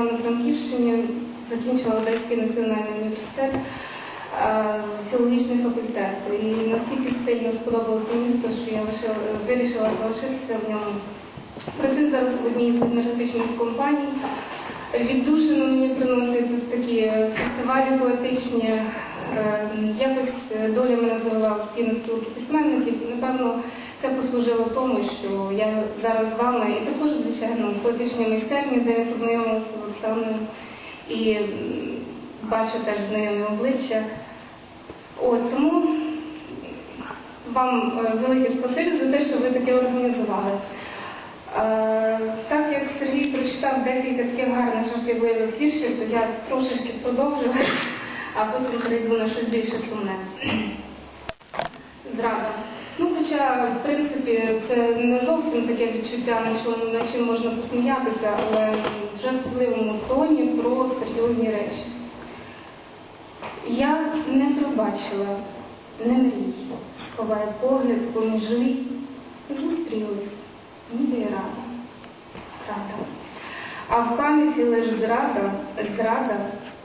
Івано-Франківщині, закінчила Одеський національний університет, е, філологічний факультет. І настільки сильно сподобалося місто, що я вирішила залишитися в ньому. Працюю зараз в одній з енергетичних компаній. Віддушину мені приносять такі фестивалі поетичні. Е, Якось доля мене завела в спілки письменників. І, напевно, це послужило тому, що я зараз з вами і також, звичайно, в поетичній майстерні, де я познайомилася з Оксаною і бачу теж знайомі обличчя. От, тому вам е, велике спасибі за те, що ви таке організували. Е, Так як Сергій прочитав декілька таких гарних жартівливих віршів, то я трошечки продовжу, а потім перейду на щось більше сумне. Зрада. Хоча, в принципі, це не зовсім таке відчуття, на чому, на чим можна посміятися, але в жартівливому тоні про серйозні речі. Я не пробачила, не мрій, ховає погляд поміж літ, і зустрілись, ніби й рада, рада. А в пам'яті лиш зрада, зрада,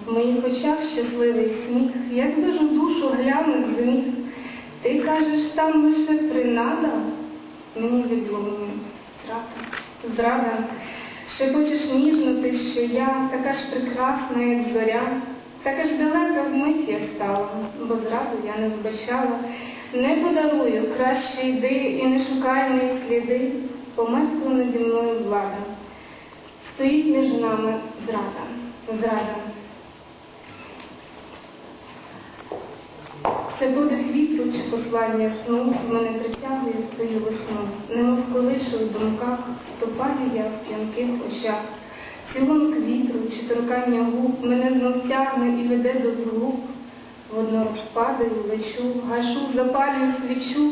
в моїх очах щасливий сміх, якби ж у душу глянув зміг. Ти кажеш, там лише принада, мені відлунює зрада, зрада. Ще хочеш ніжно що я така ж прекрасна, як зоря, така ж далека вмить я стала, бо зраду я не вибачала. Не подарую, краще йди і не шукай мої сліди, померкла наді мною влада. Стоїть між нами зрада, зрада. Це чи послання сну мене притягує в свою весну. Немов колише у думках, ступаю я в п'янких очах. Цілунок вітру чи торкання губ мене знов тягне і веде до згуб. Водно розпадаю, лечу, гашу, запалюю свічу.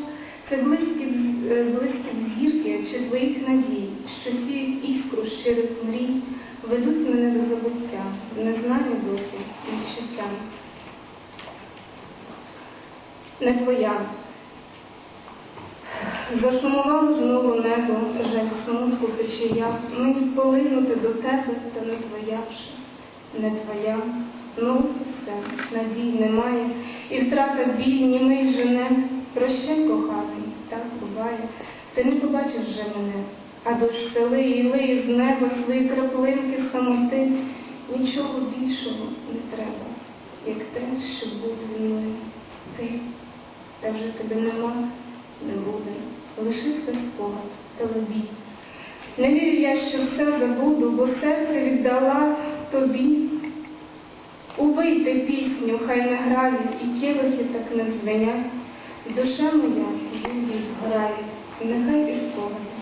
Це близькі, е, близькі згірки чи твоїх надій, що сіють іскру щирих мрій, ведуть мене до забуття, не знаю досі відчуття не твоя. Засумувало знову небо, жаль смутку печія, мені полинути до тебе, та не твоя вже, не твоя. Ну, все, надій немає, і втрата біль німий жене. Прощай, коханий, так буває, ти не побачиш вже мене, а дощ стели і лиє з неба свої краплинки самоти. Нічого більшого не треба, як те, що був зі мною ти. Та вже тебе нема, не буде. Лишився спогад, телебій. Не вірю я, що все забуду, бо серце віддала тобі. Убийте пісню, хай не грає, і келихи так не звенять. Душа моя, жив грає, і нехай і спогад.